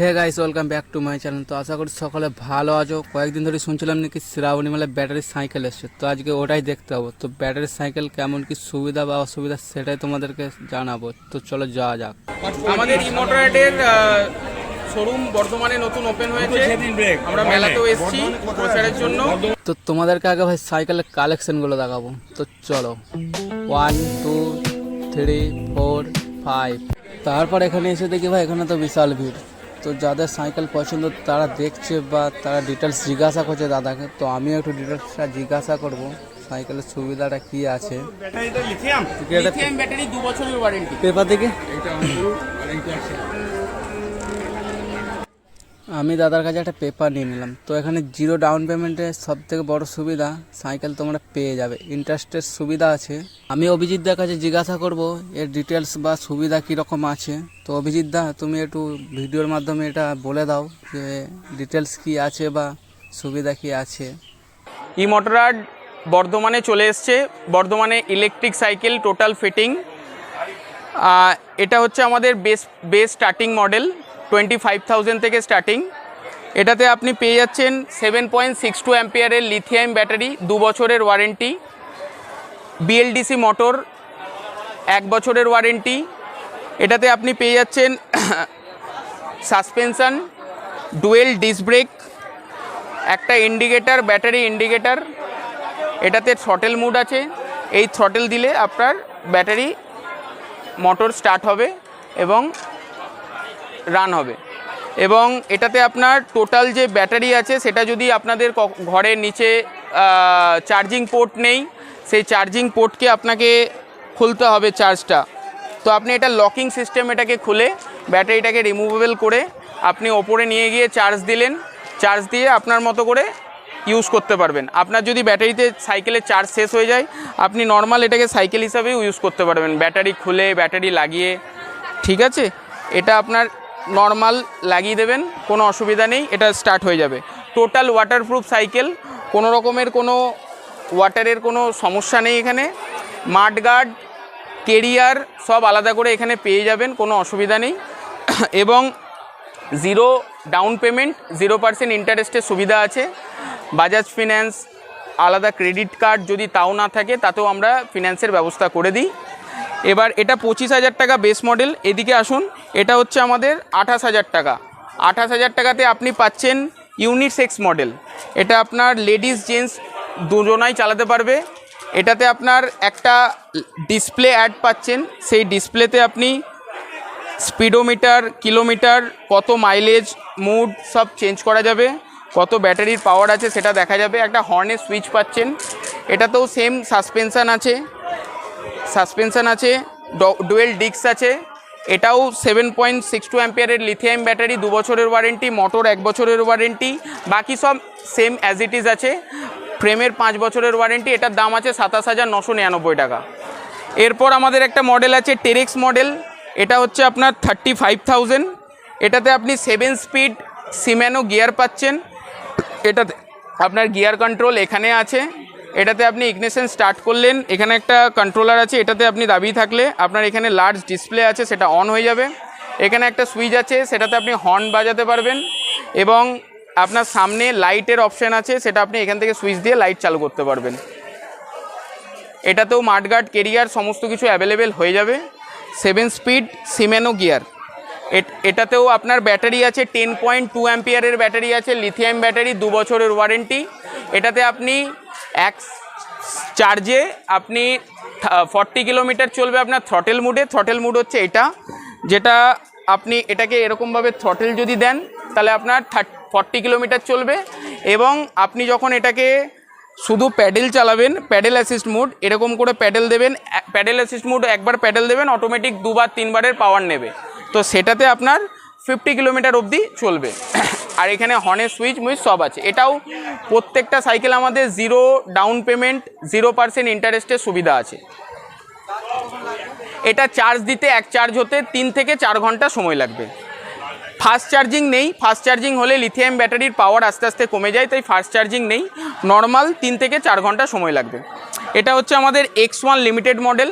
Hey guys welcome back to my channel তো আশা করি সকলে ভালো আছো। কয়েকদিন ধরে শুনছিলাম নাকি শ্রাবণী মেলায় ব্যাটারি সাইকেল এসছে। তো আজকে ওটাই দেখতে হব। তো ব্যাটারি সাইকেল কেমন কি সুবিধা বা অসুবিধা সেটাই তোমাদেরকে জানাব। তো চলো যাওয়া যাক। আমাদের ইমোটরেটের শোরুম বর্ধমানে নতুন ওপেন হয়েছে। আমরা মেলাতেও এসেছি প্রচারের জন্য। তো তোমাদেরকে আগে ভাই সাইকেলের কালেকশনগুলো দেখাবো। তো চলো। One two three four five তারপর এখানে এসে দেখি ভাই এখানে তো বিশাল ভিড়। তো যাদের সাইকেল পছন্দ তারা দেখছে বা তারা ডিটেলস জিজ্ঞাসা করছে দাদাকে। তো আমিও একটু ডিটেলসটা জিজ্ঞাসা করব সাইকেলের সুবিধাটা কি আছে। ব্যাটারি দু বছরের ওয়ারেন্টি পেপার দেখে? আমি দাদার কাছে একটা পেপার নিয়ে নিলাম। তো এখানে জিরো ডাউন পেমেন্টে সব থেকে বড় সুবিধা সাইকেল তোমরা পেয়ে যাবে। ইন্টারেস্টের সুবিধা আছে। আমি অভিজিৎদার কাছে জিজ্ঞাসা করব, এর ডিটেলস বা সুবিধা কীরকম আছে? তো অভিজিৎ দা, তুমি একটু ভিডিওর মাধ্যমে এটা বলে দাও যে ডিটেলস কি আছে বা সুবিধা কি আছে। ই ইমোটরাড বর্ধমানে চলে এসছে। বর্ধমানে ইলেকট্রিক সাইকেল টোটাল ফিটিং এটা হচ্ছে আমাদের base base starting model twenty five thousand থেকে স্টার্টিং এটাতে আপনি পেয়ে যাচ্ছেন সেভেন পয়েন্ট সিক্স টু অ্যাম্পিয়ারের লিথিয়াম ব্যাটারি দু বছরের ওয়ারেন্টি বিএলডিসি মোটর এক বছরের ওয়ারেন্টি এটাতে আপনি পেয়ে যাচ্ছেন সাসপেনশন ডুয়েল ডিস্ক ব্রেক একটা ইন্ডিকেটার ব্যাটারি ইন্ডিকেটার এটাতে থ্রটেল মুড আছে। এই থ্রটেল দিলে আপনার ব্যাটারি মোটর স্টার্ট হবে এবং রান হবে। এবং এটাতে আপনার টোটাল যে ব্যাটারি আছে, সেটা যদি আপনাদের ঘরের নিচে চার্জিং পোর্ট নেই, সেই চার্জিং পোর্টকে আপনাকে খুলতে হবে চার্জটা তো আপনি এটা লকিং সিস্টেম এটাকে খুলে, ব্যাটারিটাকে রিমুভেবল করে আপনি ওপরে নিয়ে গিয়ে চার্জ দিলেন। চার্জ দিয়ে আপনার মতো করে ইউজ করতে পারবেন। আপনার যদি ব্যাটারিতে সাইকেলের চার্জ শেষ হয়ে যায়, আপনি নর্মাল এটাকে সাইকেল হিসাবেও ইউজ করতে পারবেন। ব্যাটারি খুলে, ব্যাটারি লাগিয়ে, ঠিক আছে? এটা আপনার নর্মাল লাগিয়ে দেবেন, কোনো অসুবিধা নেই, এটা স্টার্ট হয়ে যাবে। টোটাল ওয়াটারপ্রুফ সাইকেল কোনো রকমের কোনো ওয়াটারের কোনো সমস্যা নেই এখানে। মাডগার্ড কেরিয়ার সব আলাদা করে এখানে পেয়ে যাবেন, কোনো অসুবিধা নেই। এবং zero down payment zero percent ইন্টারেস্টের সুবিধা আছে। বাজাজ ফিন্যান্স আলাদা ক্রেডিট কার্ড যদি তাও না থাকে, তাতেও আমরা ফিন্যান্সের ব্যবস্থা করে দিই। এবার এটা পঁচিশ হাজার টাকা বেস মডেল এদিকে আসুন, এটা হচ্ছে আমাদের আঠাশ হাজার টাকা। আঠাশ হাজার টাকাতে আপনি পাচ্ছেন ইউনিসেক্স মডেল এটা আপনার লেডিস জেন্টস দুজনাই চালাতে পারবে। এটাতে আপনার একটা ডিসপ্লে অ্যাড পাচ্ছেন। সেই ডিসপ্লেতে আপনি স্পিডোমিটার কিলোমিটার কত মাইলেজ মুড সব চেঞ্জ করা যাবে। কত ব্যাটারির পাওয়ার আছে সেটা দেখা যাবে। একটা হর্নের সুইচ পাচ্ছেন। এটাতেও সেম সাসপেনশান আছে। সাসপেনশন আছে ডুয়েল ডিক্স আছে, এটাও সেভেন পয়েন্ট সিক্স টু অ্যাম্পিয়ারের লিথিয়াম ব্যাটারি দু বছরের ওয়ারেন্টি মোটর এক বছরের ওয়ারেন্টি বাকি সব সেম অ্যাজ ইট ইজ আছে ফ্রেমের পাঁচ বছরের ওয়ারেন্টি এটার দাম আছে সাতাশ হাজার নশো নিরানব্বই টাকা। এরপর আমাদের একটা মডেল আছে টেরেক্স মডেল এটা হচ্ছে আপনার থার্টি ফাইভ থাউজেন্ড এটাতে আপনি সেভেন স্পিড সিম্যানো গিয়ার পাচ্ছেন, এটাতে আপনার গিয়ার কন্ট্রোল এখানে আছে এটাতে আপনি ইগনিশন স্টার্ট করলেন, এখানে একটা কন্ট্রোলার আছে, এটাতে আপনি দাবি থাকলে আপনার এখানে লার্জ ডিসপ্লে আছে, সেটা অন হয়ে যাবে। এখানে একটা সুইচ আছে, সেটাতে আপনি হর্ন বাজাতে পারবেন এবং আপনার সামনে লাইটের অপশান আছে, সেটা আপনি এখান থেকে সুইচ দিয়ে লাইট চালু করতে পারবেন। এটাতেও মাঠগার্ড কেরিয়ার সমস্ত কিছু অ্যাভেলেবেল হয়ে যাবে। সেভেন স্পিড সিমেনো গিয়ার এটাতেও আপনার ব্যাটারি আছে টেন পয়েন্ট টু অ্যাম্পিয়ারের ব্যাটারি আছে লিথিয়াম ব্যাটারি দু বছরের ওয়ারেন্টি এটাতে আপনি এক চার্জে আপনি ফর্টি কিলোমিটার চলবে আপনার থ্রটেল মুডে থ্রটেল মুড হচ্ছে এটা, যেটা আপনি এটাকে এরকমভাবে থ্রটেল যদি দেন, তাহলে আপনার থার্ট ফর্টি কিলোমিটার চলবে। এবং আপনি যখন এটাকে শুধু প্যাডেল চালাবেন প্যাডেল অ্যাসিস্ট মুড এরকম করে প্যাডেল দেবেন প্যাডেল অ্যাসিস্ট মুড একবার প্যাডেল দেবেন অটোমেটিক দুবার, তিনবারের পাওয়ার নেবে। তো সেটাতে আপনার ফিফটি কিলোমিটার অবধি চলবে। আর এখানে হর্নের সুইচ মুইচ সব আছে। এটাও প্রত্যেকটা সাইকেল আমাদের zero down payment zero percent ইন্টারেস্টের সুবিধা আছে। এটা চার্জ দিতে এক চার্জ হতে তিন থেকে চার ঘণ্টা সময় লাগবে। ফাস্ট চার্জিং নেই ফাস্ট চার্জিং হলে লিথিয়াম ব্যাটারির পাওয়ার আস্তে আস্তে কমে যায়, তাই ফাস্ট চার্জিং নেই। নর্মাল তিন থেকে চার ঘণ্টা সময় লাগবে। এটা হচ্ছে আমাদের এক্স ওয়ান লিমিটেড মডেল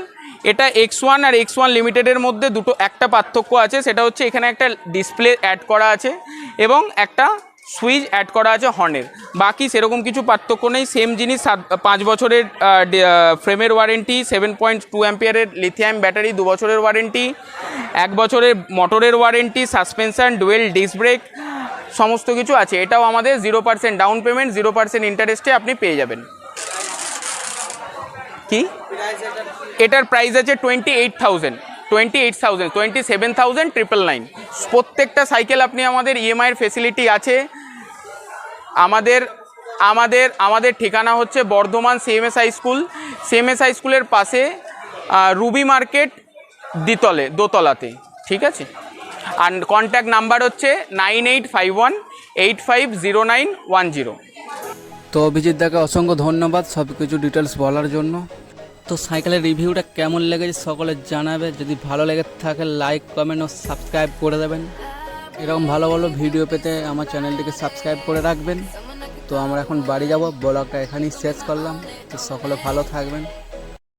এটা এক্স ওয়ান আর এক্স ওয়ান লিমিটেডের মধ্যে দুটো, একটা পার্থক্য আছে, সেটা হচ্ছে এখানে একটা ডিসপ্লে অ্যাড করা আছে এবং একটা সুইচ অ্যাড করা আছে হর্নের বাকি সেরকম কিছু পার্থক্য নেই সেম জিনিস সাত, পাঁচ বছরের ফ্রেমের ওয়ারেন্টি সেভেন পয়েন্ট টু অ্যাম্পিয়ারের লিথিয়াম ব্যাটারি দু বছরের ওয়ারেন্টি এক বছরের মোটরের warranty suspension dual disc brake সমস্ত কিছু আছে। এটাও আমাদের zero percent down payment zero percent ইন্টারেস্টে আপনি পেয়ে যাবেন। কি? এটার প্রাইস আছে। Twenty eight thousand twenty eight thousand twenty seven thousand triple nine প্রত্যেকটা সাইকেল আপনি আমাদের ইএমআইয়ের ফেসিলিটি আছে। আমাদের আমাদের আমাদের ঠিকানা হচ্ছে Bardhaman CMS high school CMS high স্কুলের পাশে রুবি মার্কেট দ্বিতলে দোতলাতে। ঠিক আছে? আর কন্ট্যাক্ট নাম্বার হচ্ছে nine eight five one eight five zero nine one zero তো অভিজিৎ দাকে অসংখ্য ধন্যবাদ সব কিছু ডিটেলস বলার জন্য। তো সাইকেলের রিভিউটা কেমন লেগেছে সকলে জানাবে। যদি ভালো লেগে থাকে লাইক কমেন্ট ও সাবস্ক্রাইব করে দেবেন। এরকম ভালো ভালো ভিডিও পেতে আমার চ্যানেলটিকে সাবস্ক্রাইব করে রাখবেন। তো আমরা এখন বাড়ি যাব। ব্লগটা এখানেই শেষ করলাম। তো সকলে ভালো থাকবেন।